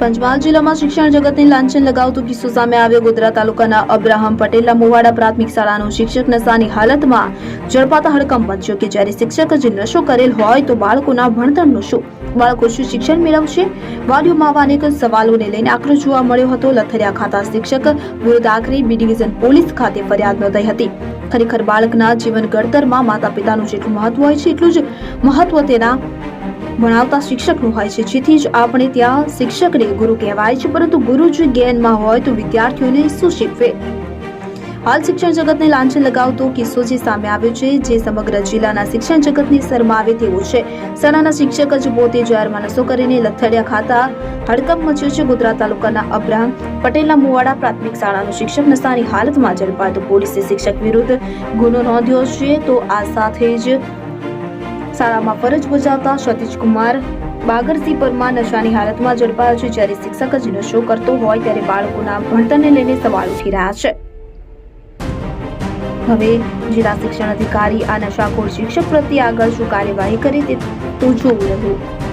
પંચમહાલ જિલ્લામાં શિક્ષણ જગતને લાંછન લગાવતો કિસ્સો સામે આવ્યો ગોધરા તાલુકાના અબ્રાહમ પટેલના મોવાડા પ્રાથમિક શાળાનો શિક્ષક નશાની હાલતમાં ઝડપાતા હડકંપ મચ્યો કે જ્યારે શિક્ષક જ નશો કરેલ હોય તો બાળકોના ભણતરનું શું. બાળકો શું શિક્ષણ મેળવશે? વાલીઓમાં આવા અનેક સવાલોને લઈને આક્રોશ જોવા મળ્યો હતો. લથરિયા ખાતા શિક્ષક વિરુદ્ધ આખરી બી ડિવિઝન પોલીસ ખાતે ફરિયાદ નોંધાઈ હતી. ખરેખર બાળકના જીવન ઘડતરમાં માતા પિતાનું જેટલું મહત્વ હોય છે એટલું જ મહત્વ તેના ભણાવતા શિક્ષકનું હોય છે. જેથી જ આપણે ત્યાં શિક્ષકને ગુરુ કહેવાય છે. પરંતુ ગુરુ જ જ્ઞાનમાં હોય તો વિદ્યાર્થીઓને શું શીખવે? હાલ શિક્ષણ જગતને લાંછન લગાવતો કિસ્સો જે સામે આવ્યો છે, જે સમગ્ર જિલ્લાના શિક્ષણ જગતને શરમાવે તેવો છે. શાળાના શિક્ષક જ પોતે જાહેરમાં નશો કરીને લથડિયા ખાતા હડકંપ મચ્યો છે. ગોધરા તાલુકાના અબ્રાહમ પટેલના મુવાડા પ્રાથમિક શાળાનો શિક્ષક નશાની હાલતમાં ઝડપાયો પોલીસે શિક્ષક વિરુદ્ધ ગુનો નોંધ્યો છે. તો આ સાથે જ શાળામાં ફરજ બજાવતા સતીશકુમાર બાગરસિંહ પરમાર નશાની હાલતમાં ઝડપાયો છે. જ્યારે શિક્ષક જ નશો કરતો હોય ત્યારે બાળકોના ભણતરને લઈને સવાલ ઉઠી રહ્યા છે. હવે જિલ્લા શિક્ષણ અધિકારી આ નશાખોર શિક્ષક પ્રત્યે આગળ શું કાર્યવાહી કરે તે તો જોવું રહ્યું.